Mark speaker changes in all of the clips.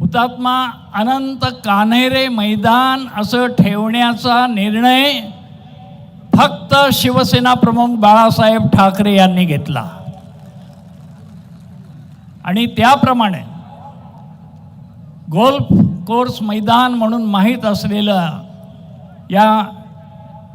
Speaker 1: हुतात्मा अनंत कान्हेरे मैदान असं ठेवण्याचा निर्णय फक्त शिवसेना प्रमुख बाळासाहेब ठाकरे यांनी घेतला. आणि त्याप्रमाणे गोल्फ कोर्स मैदान म्हणून माहीत असलेलं या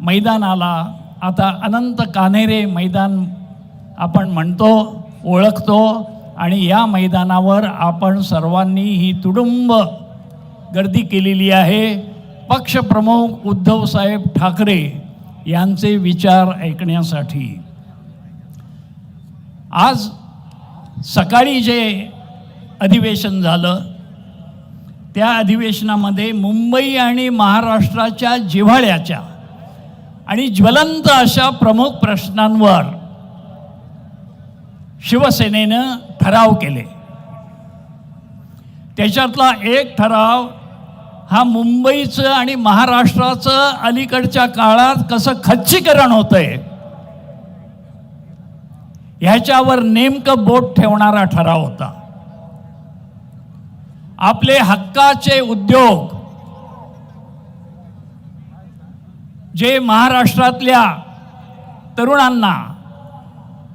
Speaker 1: मैदानाला आता अनंत कान्हेरे मैदान आपण म्हणतो ओळखतो. आणि या मैदानावर आपण सर्वांनी ही तुडुंब गर्दी केलेली आहे. पक्षप्रमुख उद्धवसाहेब ठाकरे यांचे विचार ऐकण्यासाठी. आज सकाळी जे अधिवेशन झालं त्या अधिवेशनामध्ये मुंबई आणि महाराष्ट्राच्या जिव्हाळ्याच्या आणि ज्वलंत अशा प्रमुख प्रश्नांवर शिवसेनेनं ठराव केले. त्याच्यातला एक ठराव हा मुंबईचं आणि महाराष्ट्राचं अलीकडच्या काळात कसं खच्चीकरण होतंय ह्याच्यावर नेमकं बोट ठेवणारा ठराव होता. आपले हक्काचे उद्योग जे महाराष्ट्रातल्या तरुणांना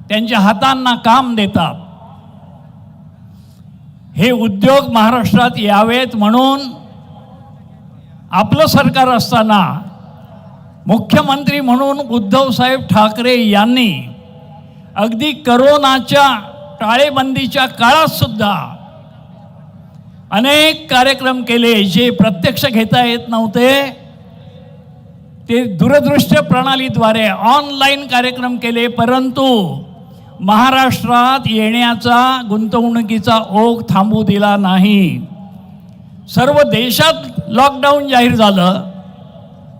Speaker 1: त्यांच्या हातांना काम देतात हे उद्योग महाराष्ट्रात यावेत म्हणून आपलं सरकार असताना मुख्यमंत्री म्हणून उद्धवसाहेब ठाकरे यांनी अगदी करोनाच्या टाळेबंदीच्या काळात सुद्धा अनेक कार्यक्रम केले जे प्रत्यक्ष घेता येत नव्हते. ते दूरदृश्य प्रणालीद्वारे ऑनलाईन कार्यक्रम केले परंतु महाराष्ट्रात येण्याचा गुंतवणुकीचा ओघ थांबू दिला नाही. सर्व देशात लॉकडाऊन जाहीर झालं.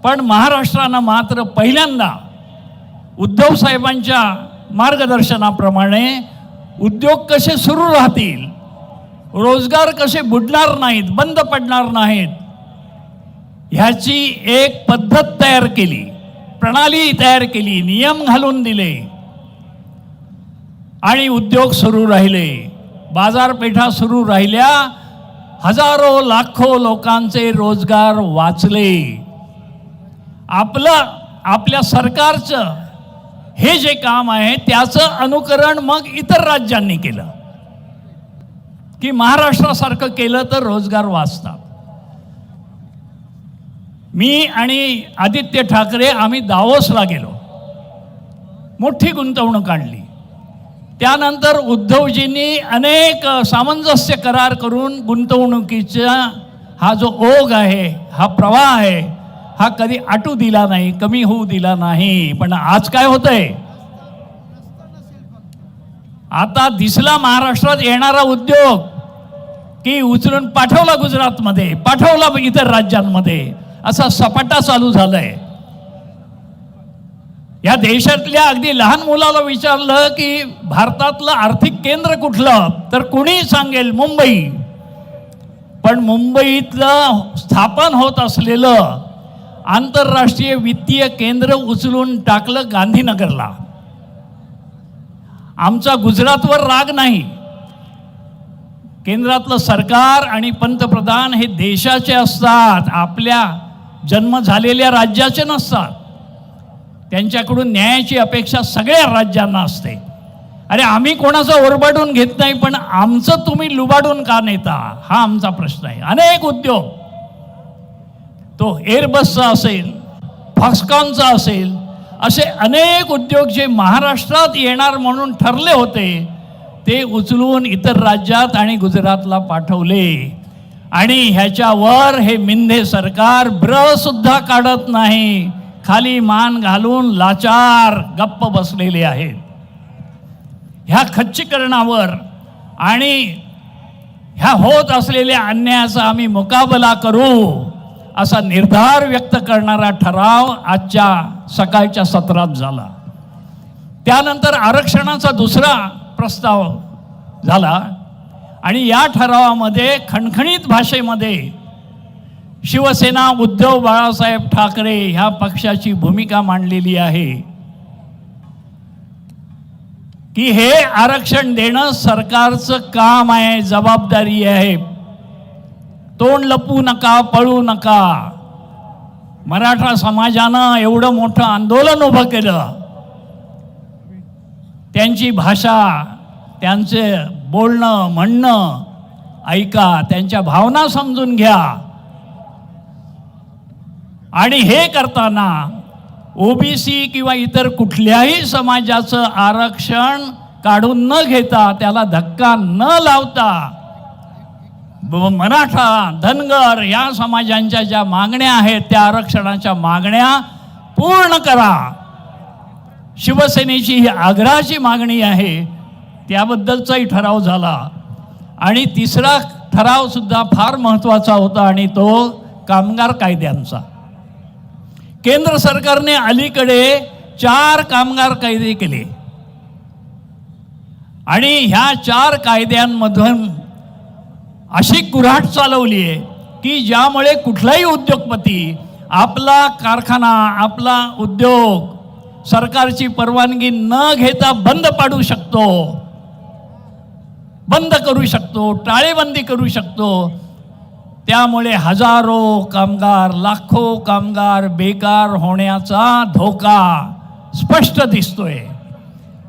Speaker 1: पण महाराष्ट्रानं मात्र पहिल्यांदा उद्धव साहेबांच्या मार्गदर्शनाप्रमाणे उद्योग कसे सुरू राहतील रोजगार कसे बुडणार नाहीत बंद पडणार नाहीत ह्याची एक पद्धत तयार केली प्रणाली तयार केली नियम घालून दिले. आणि उद्योग सुरू राहिले. बाजारपेठा सुरू राहिल्या. हजारो लाखो लोकांचे रोजगार वाचले. आपलं आपल्या सरकारचं हे जे काम आहे त्याचं अनुकरण मग इतर राज्यांनी केलं. की महाराष्ट्रासारखं केलं तर रोजगार वाचतात. मी आणि आदित्य ठाकरे आम्ही दावोसला गेलो. मोठी गुंतवणूक आणली. त्यानंतर उद्धवजींनी अनेक सामंजस्य करार करून गुंतवणुकीचा हा जो ओघ आहे हा प्रवाह आहे हा कधी आटू दिला नाही कमी होऊ दिला नाही. पण आज काय होतंय? आता दिसला महाराष्ट्रात येणारा उद्योग की उचलून पाठवला गुजरातमध्ये पाठवला इतर राज्यांमध्ये. असा सपाटा चालू झालाय. या देशातल्या अगदी लहान मुलाला विचारलं की भारतातलं आर्थिक केंद्र कुठलं? तर कुणी सांगेल मुंबई. पण मुंबईतलं स्थापन होत असलेलं आंतरराष्ट्रीय वित्तीय केंद्र उचलून टाकलं गांधीनगरला. आमचा गुजरातवर राग नाही. केंद्रातलं सरकार आणि पंतप्रधान हे देशाचे असतात आपल्या जन्म झालेल्या राज्याचे नसतात. त्यांच्याकडून न्यायाची अपेक्षा सगळ्या राज्यांना असते. अरे आम्ही कोणाचं ओरबाडून घेत नाही पण आमचं तुम्ही लुबाडून का नेता? हा आमचा प्रश्न आहे. अनेक उद्योग. तो एअरबसचा असेल फॉक्सकॉनचा असेल असे अनेक उद्योग जे महाराष्ट्रात येणार म्हणून ठरले होते ते उचलून इतर राज्यात आणि गुजरातला पाठवले. आणि ह्याच्यावर हे मिंधे सरकार ब्रसुद्धा काढत नाही. खाली मान घालून लाचार गप्प बसलेले आहेत. ह्या खच्चीकरणावर आणि ह्या होत असलेल्या अन्यायाचा आम्ही मुकाबला करू असा निर्धार व्यक्त करणारा ठराव आजच्या सकाळच्या सत्रात झाला. त्यानंतर आरक्षणाचा दुसरा प्रस्ताव झाला आणि या ठरावामध्ये खणखणीत भाषेमध्ये शिवसेना उद्धव बाळासाहेब ठाकरे ह्या पक्षाची भूमिका मांडलेली आहे. की हे आरक्षण देणं सरकारचं काम आहे जबाबदारी आहे. तोंड लपू नका पळू नका. मराठा समाजानं एवढं मोठं आंदोलन उभं केलं. त्यांची भाषा त्यांचे बोलणं म्हणणं ऐका त्यांच्या भावना समजून घ्या. आणि हे करताना ओबीसी किंवा इतर कुठल्याही समाजाचं आरक्षण काढून न घेता त्याला धक्का न लावता ब- मराठा धनगर या समाजांच्या ज्या मागण्या आहेत त्या आरक्षणाच्या मागण्या पूर्ण करा. शिवसेनेची ही आग्रहाची मागणी आहे त्याबद्दलचाही ठराव झाला. आणि तिसरा ठरावसुद्धा फार महत्त्वाचा होता आणि तो कामगार कायद्यांचा. केंद्र सरकारने अलीकडे चार कामगार कायदे केले. आणि ह्या चार कायद्यांमधून अशी कुऱ्हाट चालवली आहे की ज्यामुळे कुठलाही उद्योगपती आपला कारखाना आपला उद्योग सरकारची परवानगी न घेता बंद पाडू शकतो. बंद करू शकतो टाळेबंदी करू शकतो. त्यामुळे हजारो कामगार लाखो कामगार बेकार होण्याचा धोका स्पष्ट दिसतोय.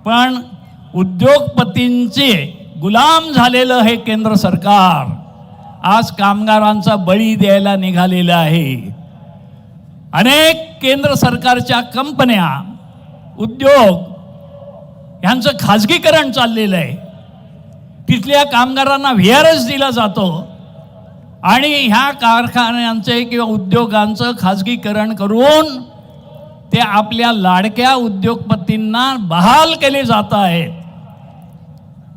Speaker 1: पण उद्योगपतींचे गुलाम झालेलं हे केंद्र सरकार आज कामगारांचा बळी द्यायला निघालेलं आहे. अनेक केंद्र सरकारच्या कंपन्या उद्योग ह्यांचं खाजगीकरण चाललेलं आहे. तिथल्या कामगारांना व्ही आर एस दिला जातो. आणि ह्या कारखान्यांचे किंवा उद्योगांचं खाजगीकरण करून ते आपल्या लाडक्या उद्योगपतींना बहाल केले जात आहेत.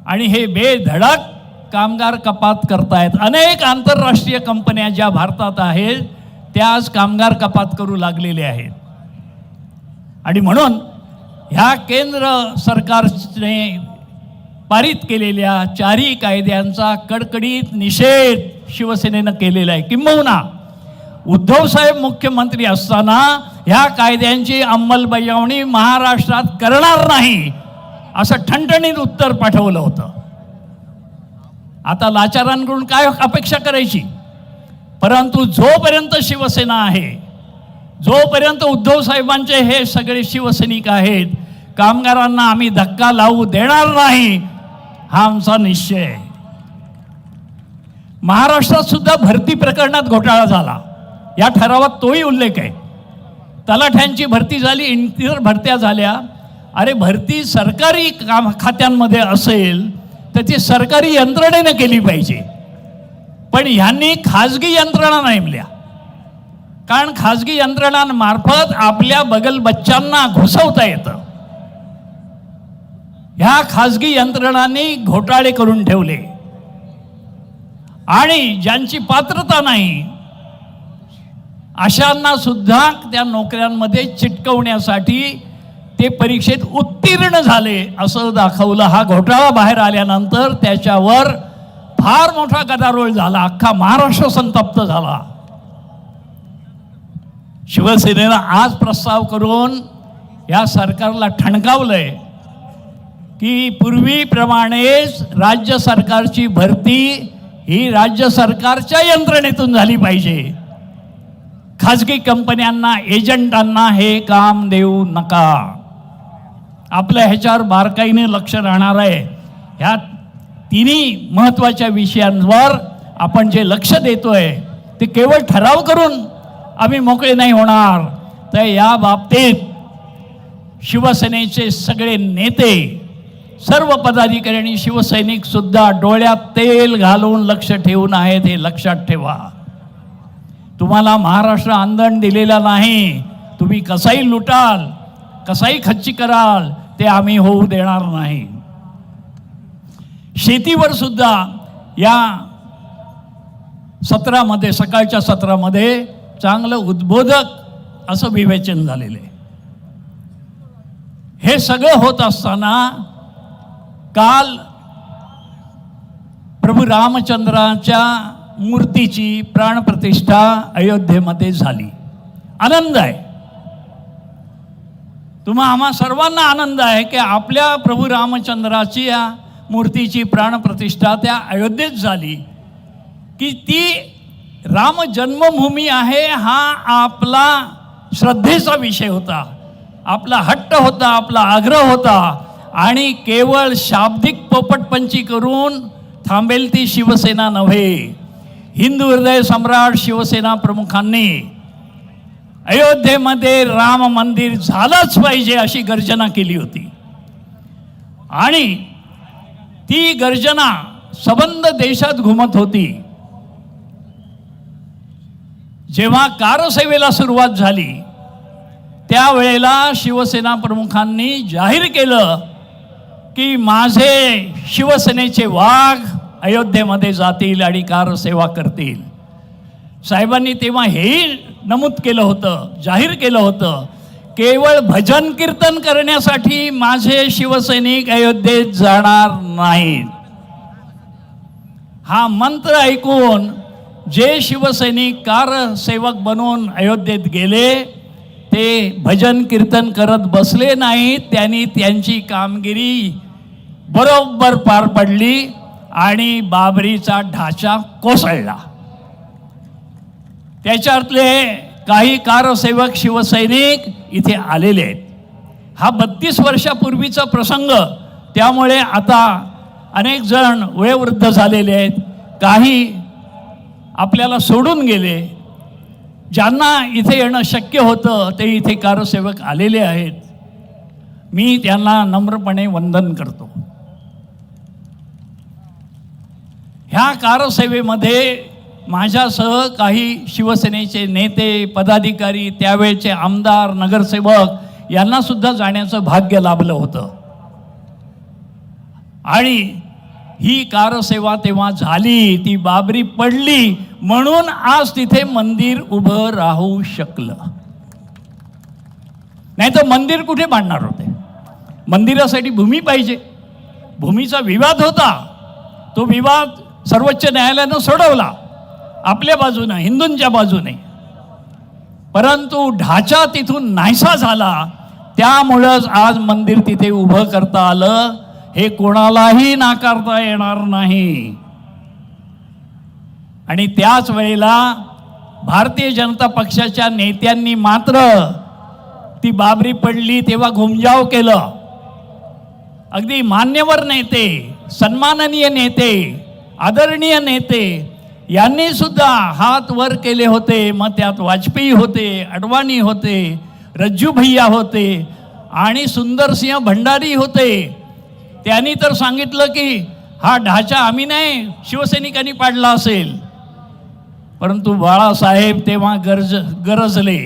Speaker 1: आणि हे बेधडक कामगार कपात करतायत. अनेक आंतरराष्ट्रीय कंपन्या ज्या भारतात आहेत त्या आज कामगार कपात करू लागलेल्या आहेत. आणि म्हणून ह्या केंद्र सरकारने पारित केलेल्या चारही कायद्यांचा कडकडीत निषेध शिवसेनेनं केलेलं आहे. किंबहुना उद्धवसाहेब मुख्यमंत्री असताना ह्या कायद्यांची अंमलबजावणी महाराष्ट्रात करणार नाही असं ठणठणीत उत्तर पाठवलं होतं. आता लाचारांकडून काय अपेक्षा करायची? परंतु जोपर्यंत शिवसेना आहे जोपर्यंत उद्धव साहेबांचे हे सगळे शिवसैनिक आहेत कामगारांना आम्ही धक्का लावू देणार नाही हा आमचा निश्चय आहे. महाराष्ट्रात सुद्धा भरती प्रकरणात घोटाळा झाला. या ठरावात तोही उल्लेख आहे. तलाठ्यांची भरती झाली इंटिरियर भरत्या झाल्या. अरे भरती सरकारी काम खात्यांमध्ये असेल तर ती सरकारी यंत्रणेनं केली पाहिजे. पण ह्यांनी खाजगी यंत्रणा नेमल्या. कारण खाजगी यंत्रणांमार्फत आपल्या बगल बच्चांना घुसवता येतं. ह्या खाजगी यंत्रणांनी घोटाळे करून ठेवले. आणि ज्यांची पात्रता नाही अशांना सुद्धा त्या नोकऱ्यांमध्ये चिटकवण्यासाठी ते परीक्षेत उत्तीर्ण झाले असं दाखवलं. हा घोटाळा बाहेर आल्यानंतर त्याच्यावर फार मोठा गदारोळ झाला. अख्खा महाराष्ट्र संतप्त झाला. शिवसेनेनं आज प्रस्ताव करून या सरकारला ठणकावलंय की पूर्वीप्रमाणेच राज्य सरकारची भरती ही राज्य सरकारच्या यंत्रणेतून झाली पाहिजे. खाजगी कंपन्यांना एजंटांना हे काम देऊ नका. आपल्या ह्याच्यावर बारकाईने लक्ष राहणार आहे. ह्या तिन्ही महत्त्वाच्या विषयांवर आपण जे लक्ष देतोय ते केवळ ठराव करून आम्ही मोकळे नाही होणार. तर या बाबतीत शिवसेनेचे सगळे नेते सर्व पदाधिकारी शिवसैनिक सुद्धा डोळ्यात तेल घालून लक्ष ठेवून आहेत हे लक्षात ठेवा. तुम्हाला महाराष्ट्र आंदण दिलेला नाही. तुम्ही कसाही लुटाल कसाही खच्ची कराल ते आम्ही होऊ देणार नाही. शेतीवर सुद्धा या सत्रामध्ये सकाळच्या सत्रामध्ये चांगलं उद्बोधक असं विवेचन झालेलं आहे. हे सगळं होत असताना काल प्रभू रामचंद्राच्या मूर्तीची प्राणप्रतिष्ठा अयोध्येमध्ये झाली. आनंद आहे. तुम्हा आम्हा सर्वांना आनंद आहे की आपल्या प्रभू रामचंद्राची या मूर्तीची प्राणप्रतिष्ठा त्या अयोध्येत झाली. की ती राम जन्मभूमी आहे हा आपला श्रद्धेचा विषय होता. आपला हट्ट होता आपला आग्रह होता. आणि केवळ शाब्दिक पोपटपंची करून थांबेल ती शिवसेना नव्हे. हिंदू हृदय सम्राट शिवसेना प्रमुखांनी अयोध्येमध्ये राम मंदिर झालंच पाहिजे अशी गर्जना केली होती. आणि ती गर्जना सबंध देशात घुमत होती. जेव्हा कारसेवेला सुरुवात झाली त्यावेळेला शिवसेना प्रमुखांनी जाहीर केलं की माझे शिवसेनेचे वाघ अयोध्येमध्ये जातील आणि कार सेवा करतील. साहेबांनी तेव्हा हेही नमूद केलं होतं जाहीर केलं होतं केवळ भजन कीर्तन करण्यासाठी माझे शिवसैनिक अयोध्येत जाणार नाहीत. हा मंत्र ऐकून जे शिवसैनिक कारसेवक बनून अयोध्येत गेले ते भजन कीर्तन करत बसले नाहीत त्यांनी त्यांची कामगिरी बरोबर पार पडली आणि बाबरीचा ढाचा कोसळला. त्याच्यातले काही कारसेवक शिवसैनिक इथे आलेले आहेत. हा बत्तीस वर्षापूर्वीचा प्रसंग त्यामुळे आता अनेक जण वयोवृद्ध झालेले आहेत. काही आपल्याला सोडून गेले. ज्यांना इथे येणं शक्य होतं ते इथे कारसेवक आलेले आहेत. मी त्यांना नम्रपणे वंदन करतो. ह्या कारसेवेमध्ये माझ्यासह काही शिवसेनेचे नेते पदाधिकारी त्यावेळचे आमदार नगरसेवक यांनासुद्धा जाण्याचं भाग्य लाभलं होतं. आणि ही कारसेवा तेव्हा झाली ती बाबरी पडली म्हणून आज तिथे मंदिर उभं राहू शकलं. नाही तर मंदिर कुठे बांधणार होते? मंदिरासाठी भूमी पाहिजे. भूमीचा विवाद होता. तो विवाद सर्वोच्च न्यायालयानं सोडवला. आपल्या बाजूनं हिंदूंच्या बाजूने. परंतु ढाचा तिथून नाहीसा झाला. त्यामुळंच आज मंदिर तिथे उभं करता आलं. हे कोणालाही नाकारता येणार नाही. आणि त्याच वेळेला भारतीय जनता पक्षाच्या नेत्यांनी मात्र ती बाबरी पडली तेव्हा घुमजाव केलं. अगदी मान्यवर नेते सन्माननीय नेते आदरणीय नेते यांनी सुद्धा हात वर केले होते मग त्यात वाजपेयी होते अडवाणी होते रज्जू भैया होते आणि सुंदरसिंह भंडारी होते. त्यांनी तर सांगितलं की हा ढाचा आम्ही नाही शिवसैनिकांनी पाडला असेल. परंतु बाळासाहेब तेव्हा गरज गरजले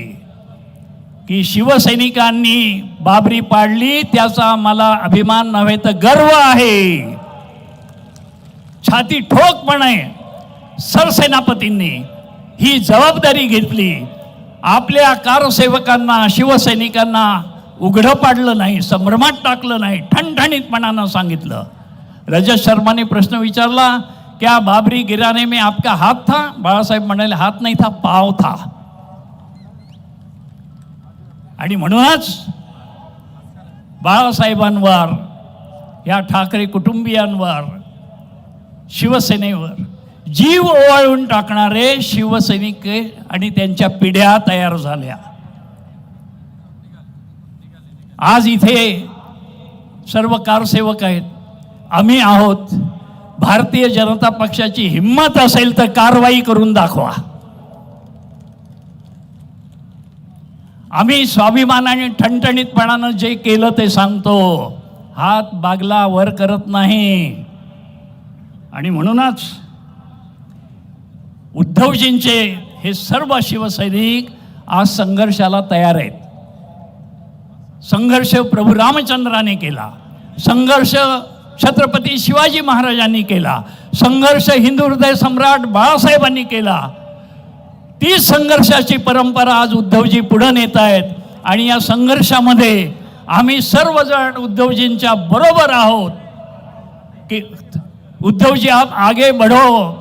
Speaker 1: की शिवसैनिकांनी बाबरी पाडली त्याचा मला अभिमान नव्हे तर गर्व आहे. छाती ठोकपणे सरसेनापतींनी ही जबाबदारी घेतली. आपल्या कारसेवकांना शिवसैनिकांना उघडं पाडलं नाही संभ्रमात टाकलं नाही ठणठणीतपणानं सांगितलं. रजत शर्माने प्रश्न विचारला क्या बाबरी गिराने में आपका हात था? बाळासाहेब म्हणाले हात नाही था पाव था. आणि म्हणूनच बाळासाहेबांवर या ठाकरे कुटुंबियांवर शिवसेनेवर. जीव ओवाळून टाकणारे शिवसैनिक आणि त्यांच्या पिढ्या तयार झाल्या. आज इथे सर्व कारसेवक आहेत. आम्ही आहोत. भारतीय जनता पक्षाची हिंमत असेल तर कारवाई करून दाखवा. आम्ही स्वाभिमानाने ठणठणीतपणानं जे केलं ते सांगतो. हात बागला वर करत नाही. आणि म्हणूनच उद्धवजींचे हे सर्व शिवसैनिक आज संघर्षाला तयार आहेत. संघर्ष प्रभू रामचंद्राने केला. संघर्ष छत्रपती शिवाजी महाराजांनी केला. संघर्ष हिंदू हृदय सम्राट बाळासाहेबांनी केला. ती संघर्षाची परंपरा आज उद्धवजी पुढं नेत आहेत आणि या संघर्षामध्ये आम्ही सर्वजण उद्धवजींच्या बरोबर आहोत. की उद्धवजी आप आगे बढ़ो।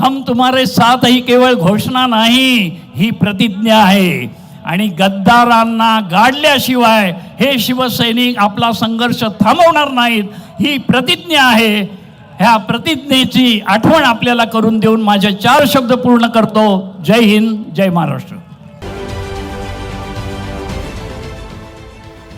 Speaker 1: हम तुम्हारे साथ ही केवळ घोषणा नाही ही प्रतिज्ञा आहे. आणि गद्दारांना गाडल्याशिवाय हे शिवसैनिक आपला संघर्ष थांबवणार नाहीत ही प्रतिज्ञा आहे. ह्या प्रतिज्ञेची आठवण आपल्याला करून देऊन माझे चार शब्द पूर्ण करतो. जय हिंद जय महाराष्ट्र.